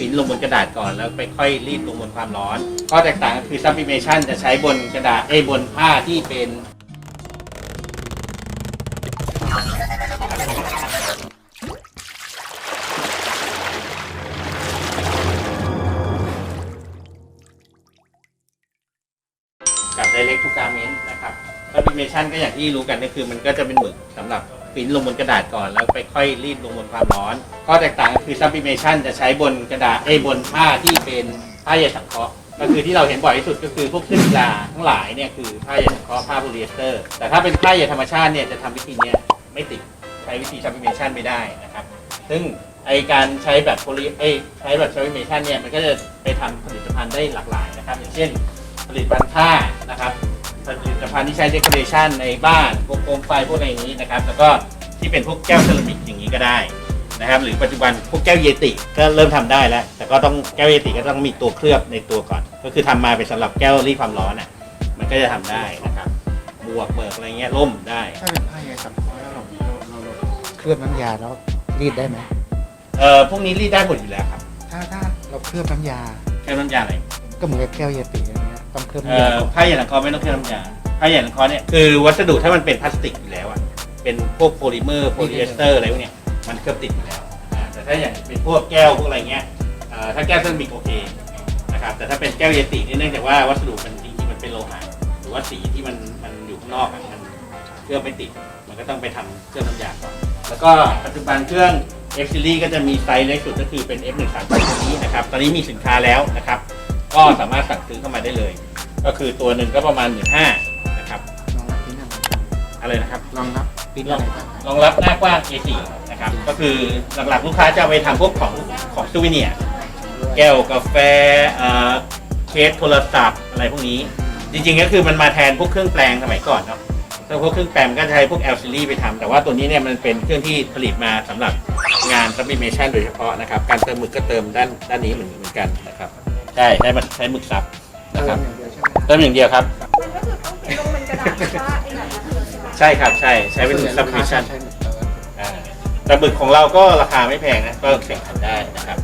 ปิ้นลงบนกระดาษก่อนแล้วไปค่อยรีดลงบนความร้อน ข้อแตกต่างก็คือ sublimation จะใช้บนกระดาษเอยบนผ้าที่เป็น กับ direct to garment นะครับ sublimation ก็อย่างที่รู้กันก็คือมันก็จะเป็นหมึกสำหรับ ปริ้นลงบนกระดาษก่อนแล้วไปค่อยรีดลงบนความร้อนข้อแตกต่างก็คือ sublimation จะใช้บนกระดาษเอยบนผ้าที่เป็นผ้าใยสังเคราะห์ก็คือที่เราเห็นบ่อยที่สุดก็คือพวกเครื่องกีฬาทั้งหลายเนี่ยคือผ้าใยสังเคราะห์ผ้าโพลีเอสเตอร์ แต่ถ้าเป็นผ้าใยธรรมชาติเนี่ยจะทำวิธีเนี้ยไม่ติดใช้วิธี sublimation ไม่ได้นะครับซึ่งไอการใช้แบบโพลีเอยใช้แบบ sublimation เนี่ยมันก็จะไปทำผลิตภัณฑ์ได้หลากหลายนะครับอย่างเช่น ผลิตภัณฑ์ผ้า นะครับผลิตภัณฑ์ที่ใช้เดคอเรชันในบ้านพวกโคมไฟพวกอะไรอย่างนี้นะครับ แล้วก็ที่เป็นพวกแก้วเซรามิกอย่างนี้ก็ได้นะครับ หรือปัจจุบันพวกแก้วเยติก็เริ่มทำได้แล้ว แต่ก็ต้องแก้วเยติก็ต้องมีตัวเคลือบในตัวก่อน ก็คือทำมาเป็นสำหรับแก้วรีดความร้อนอะ มันก็จะทำได้นะครับบวกเบิกอะไรเงี้ยร่มได้ ถ้าเป็นผ้าใยสังเคราะห์แล้วเราเราเราเคลือบน้ำยาแล้วรีดได้ไหมเอ่อพวกนี้รีดได้หมดอยู่แล้วครับ ถ้าถ้าเราเคลือบน้ำยาแค่น้ำยาอะไรก็เหมือนกับแก้วเยติอย่างเงี้ยต้องเคลือบเอ่น้ำยาอก่อนผ้าหยางคอไม่ต้องเคลือบน้ำยา ถ้าอย่างเคราะห์เนี่ยคือวัสดุถ้ามันเป็นพลาสติกอยู่แล้วอะเป็นพวกโพลิเมอร์โพลีเอสเตอร์อะไรพวกเนี้ยมันเคลือบติดอยู่แล้วแต่ถ้าอย่างเป็นพวกแก้วพวกอะไรเงี้ยถ้าแก้วเซรามิกโอเคนะครับแต่ถ้าเป็นแก้วเยติเนี่เนื่องจากว่าวัสดุมันจริงที่มันเป็นโลหะหรือว่าสีที่มันมันอยู่ข้างนอกอะมันเคลือบไม่ติด มันก็ต้องไปทำเครื่องทำยาก่อนแล้วก็ปัจจุบันเครื่องเอฟซีรีก็จะมีไซส์เล็กสุดก็คือเป็น F 1 3ตัวนี้นะครับ ตอนนี้มีสินค้าแล้วนะครับ ก็สามารถสั่งซื้อเข้ามาได้เลย ก็คือตัวหนึ่งก็ประมาณ 1 5 0 0 อะไรบ้างอะไรนะครับรองรับปิ้นอะไรบ้างรองรับหน้ากว้าง A4 นะครับก็คือหลักๆลูกค้าจะเอาไปทำพวกของของซูวิเนียร์แก้วกาแฟเอ่อเคสโทรศัพท์อะไรพวกนี้ จริงๆก็คือมันมาแทนพวกเครื่องแปลงสมัยก่อนเนาะแต่พวกเครื่องแปลงก็จะใช้พวก L series ไปทำแต่ว่าตัวนี้เนี่ยมันเป็นเครื่องที่ผลิตมาสำหรับงาน sublimation โดยเฉพาะนะครับ การเติมหมึกก็เติมด้านด้านนี้เหมือนเหมือนกันนะครับใช่ใช้มันใช้หมึกซับเตินะมครับอย่างเดียวใช่ไหมเติมอย่างเดียวครับ มันก็คือต้องเป็นลงเป็นกระดาษ ใช่ไหมใช่ครับใช่ใช้เป็นส่วใหญ่ลูกค้า sublimation ใช้หมึกเติมอ่าแต่หมึกของเราก็ราคาไม่แพงนะ ก็แข่งขันได้นะครับ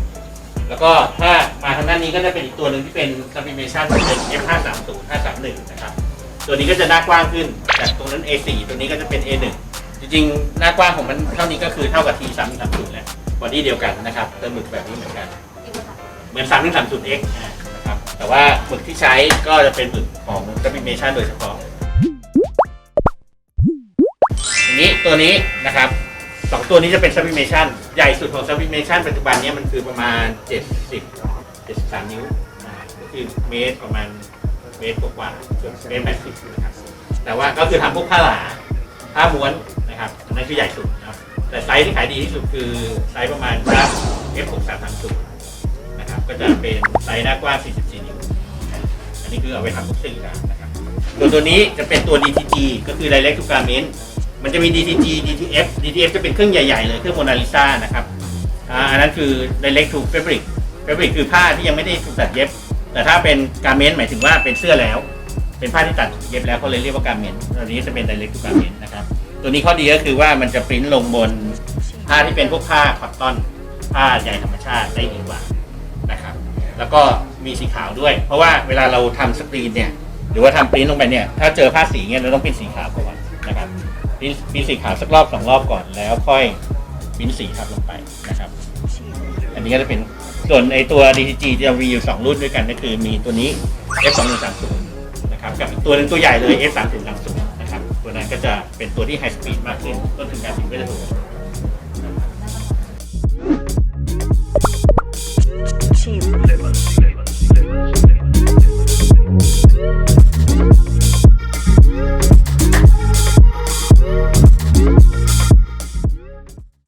แล้วก็ถ้ามาทางด้านนี้ก็จะเป็นอีกตัวหนึ่งที่เป็น sublimation เป็น F530 531นะครับ ตัวนี้ก็จะหน้ากว้างขึ้น จากตรงนั้น A4 ตัวนี้ก็จะเป็น A1 จริงๆ หน้ากว้างของมันเท่านี้ก็คือเท่ากับ T330 แหละบอดี้เดียวกันนะครับเติมหมึกแบบนี้เหมือนกัน เหมือน 3130X อ่านะครับแต่ว่าหมึกที่ใช้ก็จะเป็นหมึกของ sublimation โดยเฉพาะ ตัวนี้นะครับสองตัวนี้จะเป็น sublimation ใหญ่สุดของ sublimation ปัจจุบันเนี้มันคือประมาณ 70 73 นิ้วอ่าก็คือเมตรประมาณเมตรกว่าๆเกือบเมตรแปดสิบนะครับแต่ว่าก็คือทำพวกผ้าหลาผ้าม้วนนะครับอันนั้นคือใหญ่สุดนะครับแต่ไซส์ที่ขายดีที่สุดคือไซส์ประมาณ F 6 3 3 0 นะครับก็จะเป็นไซส์หน้ากว้าง44 นิ้ว อันนี้คือเอาไปทำพวกเสื้อกีฬานะครับตัวตัวนี้จะเป็นตัว DTG ก็คือ Direct to Garment มันจะมี DTG DTF DTF จะเป็นเครื่องใหญ่ ๆ เลยเครื่องโมนาลิซานะครับอ่าอันนั้นคือ direct to fabric fabric คือผ้าที่ยังไม่ได้ถูกตัดเย็บ แต่ถ้าเป็นการเมนหมายถึงว่าเป็นเสื้อแล้ว เป็นผ้าที่ตัดเย็บแล้วเขาเลยเรียกว่าการเมนตัวนี้จะเป็น direct to garment นะครับ ตัวนี้ข้อดีก็คือว่ามันจะปริ้นลงบนผ้าที่เป็นพวกผ้าคอตตอนผ้าใยธรรมชาติได้ดีกว่านะครับ แล้วก็มีสีขาวด้วย เพราะว่าเวลาเราทำสกรีนเนี่ยหรือว่าทำปริ้นลงไปเนี่ยถ้าเจอผ้าสีเนี่ยเราต้องปริ้นสีขาวก่อนนะครับ ปริ้นปริ้นสีขาวสักรอบสองรอบก่อนแล้วค่อยปริ้นสีทับลงไปนะครับ อันนี้ก็จะเป็นส่วนในตัว DTG จะมีอยู่ 2 รุ่นด้วยกันก็คือมีตัวนี้ F2130 นะครับกับอีกตัวหนึงตัวใหญ่เลย F3030 นะครับตัวนั้นก็จะเป็นตัวที่ไฮสปีดมากขึ้นต้นทุนการผลิตก็จะถูก